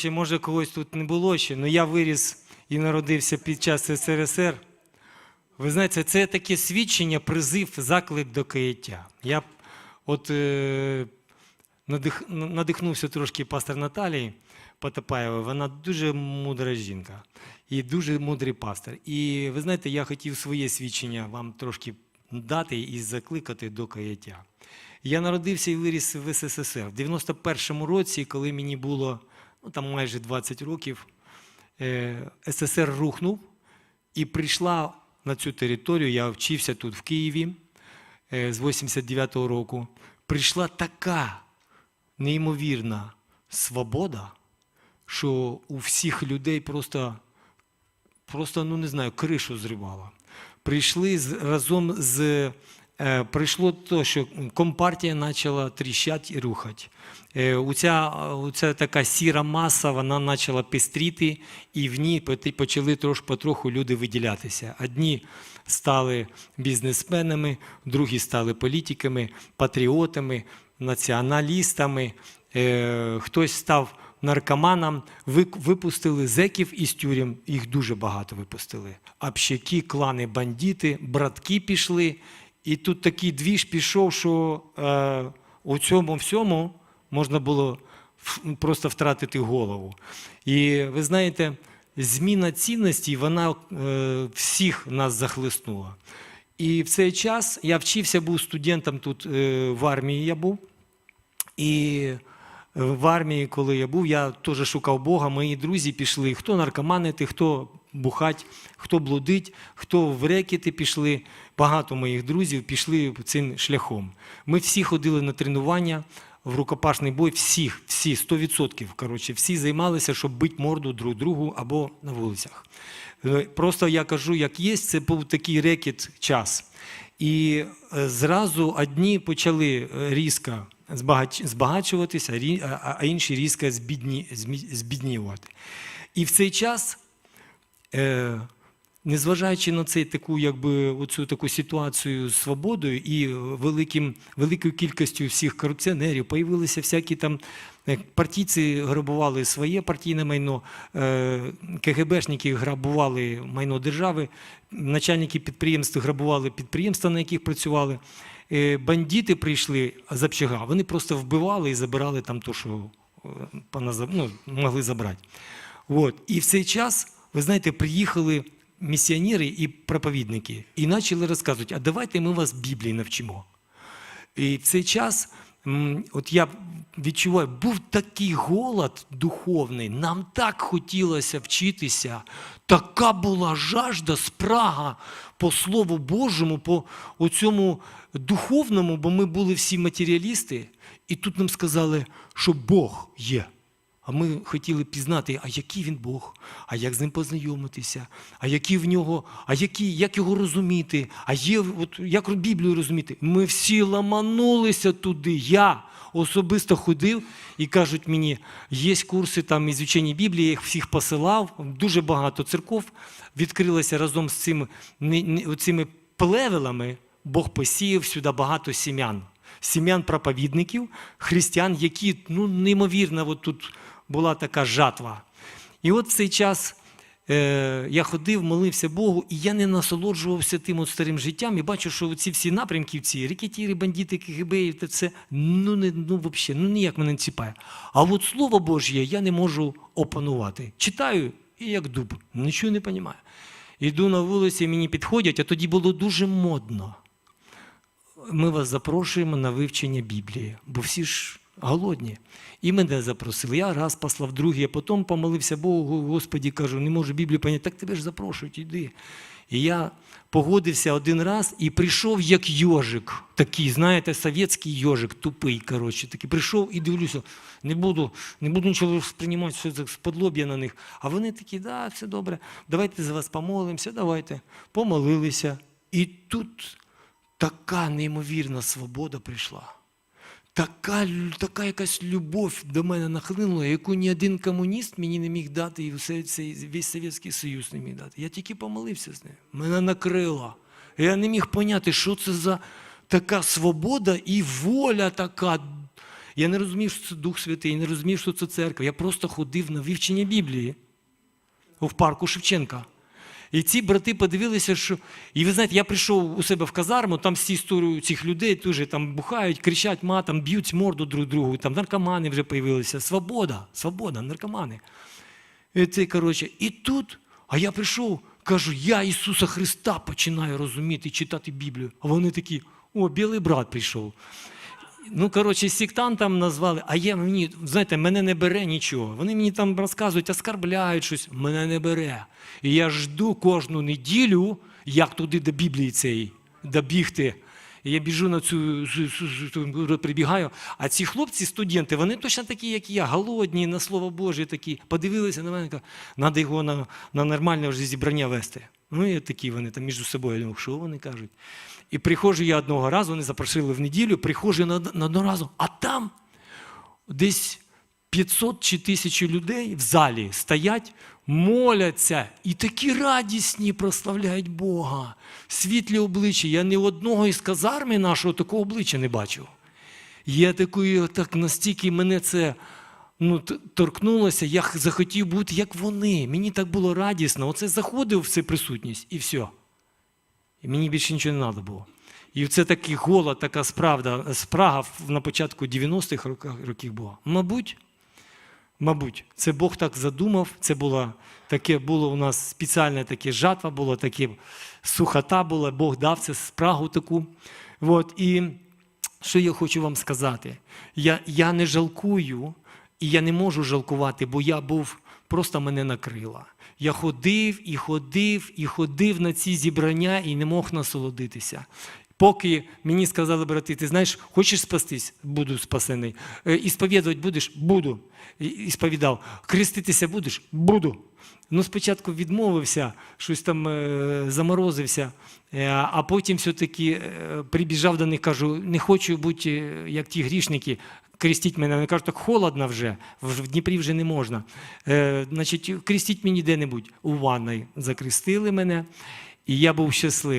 Ще, може, когось тут не було ще, але я виріс і народився під час СРСР. Ви знаєте, це таке свідчення, призив, заклик до каяття. Я от е, надих, надихнувся трошки пастор Наталії Потапаєвої. Вона дуже мудра жінка і дуже мудрий пастор. І ви знаєте, я хотів своє свідчення вам трошки дати і закликати до каяття. Я народився і виріс в СССР. В 91-му році, коли мені було ну, там майже 20 років, е, СССР рухнув і прийшла на цю територію, я вчився тут в Києві е, з 89-го року. Прийшла така неймовірна свобода, що у всіх людей просто, просто ну не знаю, кришу зривала. Прийшли разом з. Е, Прийшло то, що компартія почала тріщати і рухати. Е, Оця, оця така сіра маса, вона почала пестріти, і в ній почали трошки потроху люди виділятися. Одні стали бізнесменами, другі стали політиками, патріотами, націоналістами, е, хтось став наркоманом, випустили зеків із тюрем, їх дуже багато випустили. Общаки, клани, бандити, братки пішли. І тут такий двіж пішов, що е, у цьому всьому можна було просто втратити голову. І ви знаєте, зміна цінностей, вона е, всіх нас захлиснула. І в цей час я вчився, був студентом тут е, в армії я був. І в армії, коли я був, я теж шукав Бога. Мої друзі пішли, хто наркоманити, хто бухать, хто блудить, хто в рекети пішли. Багато моїх друзів пішли цим шляхом. Ми всі ходили на тренування в рукопашний бой, всіх, всі, 100%. Коротше, всі займалися, щоб бити морду друг другу або на вулицях. Е, Просто я кажу, як є, це був такий рекет час. І е, зразу одні почали е, різко збагачуватися, а- інші різко збідні, збіднівати. І в цей час, е, незважаючи на цей таку, якби, оцю таку ситуацію з свободою і великим, великою кількістю всіх корупціонерів, появилися всякі там е, партійці грабували своє партійне майно, е, КГБшники грабували майно держави, начальники підприємств грабували підприємства, на яких працювали. Е, Бандити прийшли з общага, вони просто вбивали і забирали там то, що е, ну, могли забрати. От. І в цей час, ви знаєте, приїхали місіонери і проповідники і почали розказувати, а давайте ми вас Біблії навчимо. І в цей час, от я відчуваю, був такий голод духовний, нам так хотілося вчитися, така була жажда, спрага по Слову Божому, по оцьому духовному, бо ми були всі матеріалісти, і тут нам сказали, що Бог є. А ми хотіли пізнати, а який він Бог, а як з ним познайомитися, а які в нього, а які, як його розуміти, а є от як Біблію розуміти. Ми всі ламанулися туди. Я особисто ходив і кажуть мені, є курси там із вчення Біблії, я їх всіх посилав. Дуже багато церков відкрилося разом з цими, оцими плевелами. Бог посіяв сюди багато сім'ян. Сім'ян проповідників, християн, які ну, неймовірно, от тут була така жатва. І от в цей час е, я ходив, молився Богу, і я не насолоджувався тим от старим життям. І бачу, що ці всі напрямки, ці рекетіри, бандити, КГБ, це ну, не, ну, вообще, ну ніяк мене не ціпає. А от Слово Божє я не можу опанувати. Читаю і як дуб, нічого не розумію. Іду на вулиці, мені підходять, а тоді було дуже модно ми вас запрошуємо на вивчення Біблії, бо всі ж голодні. І мене запросили. Я раз послав другий, а потім помолився Богу, Господі, кажу, не можу Біблію поняти, так тебе ж запрошують, іди. І я погодився один раз і прийшов як йожик, такий, знаєте, совєтський йожик, тупий, коротше, такий. Прийшов і дивлюся, не буду, не буду нічого сприймати, що це сподлоб'я на них. А вони такі, да, все добре, давайте за вас помолимося, давайте. Помолилися. І тут така неймовірна свобода прийшла. Така, така якась любов до мене нахлинула, яку ні один комуніст мені не міг дати, і весь Совєтський Союз не міг дати. Я тільки помолився з ним. Мене накрило. Я не міг поняти, що це за така свобода і воля така. Я не розумів, що це Дух Святий, не розумів, що це церква. Я просто ходив на вивчення Біблії в парку Шевченка. І ці брати подивилися, що. І ви знаєте, я прийшов у себе в казарму, там всі історію цих людей теж там бухають, кричать матом, б'ють морду друг другу, там наркомани вже появилися. Свобода, свобода, наркомани. І, це, коротше, і тут, а я прийшов, кажу, я Ісуса Христа починаю розуміти, читати Біблію. А вони такі, о, білий брат прийшов. Ну, коротше, сектантам назвали, а я мені, знаєте, мене не бере нічого. Вони мені там розказують, оскарбляють щось, мене не бере. І я жду кожну неділю, як туди до Біблії цієї добігти. І я біжу на цю, прибігаю. А ці хлопці, студенти, вони точно такі, як я, голодні, на слово Боже такі. Подивилися на мене, кажуть, треба його на, на нормальне вже зібрання вести. Ну, і такі вони там між собою. Я думаю, що вони кажуть? І приходжу я одного разу, вони запросили в неділю, приходжу на, на одного разу, а там десь 500 чи тисячі людей в залі стоять, моляться і такі радісні прославляють Бога. Світлі обличчя. Я ні одного із казарми нашого такого обличчя не бачив. Я такий, так настільки мене це ну, торкнулося, я захотів бути як вони. Мені так було радісно. Оце заходив в цю присутність і все. І мені більше нічого не треба було. І це такий голод, така справда, спрага на початку 90-х років була. Мабуть, мабуть, це Бог так задумав. Це було таке було у нас спеціальне таке жатва, було таке сухота була, Бог дав це спрагу таку. От, і що я хочу вам сказати? Я, я не жалкую, і я не можу жалкувати, бо я був, просто мене накрила. Я ходив і ходив, і ходив на ці зібрання і не мог насолодитися. Поки мені сказали, брати, ти знаєш, хочеш спастись? Буду спасений. Е, І сповідувати будеш? Буду. І- І сповідав. Хреститися будеш? Буду. Ну, спочатку відмовився, щось там е, заморозився, е, а потім все-таки прибіжав до них, кажу, не хочу бути як ті грішники, крестіть мене. Вони кажуть, так холодно вже, в Дніпрі вже не можна. Е, значить, крестіть мені де-небудь. У ванной закрестили мене, і я був щасливий.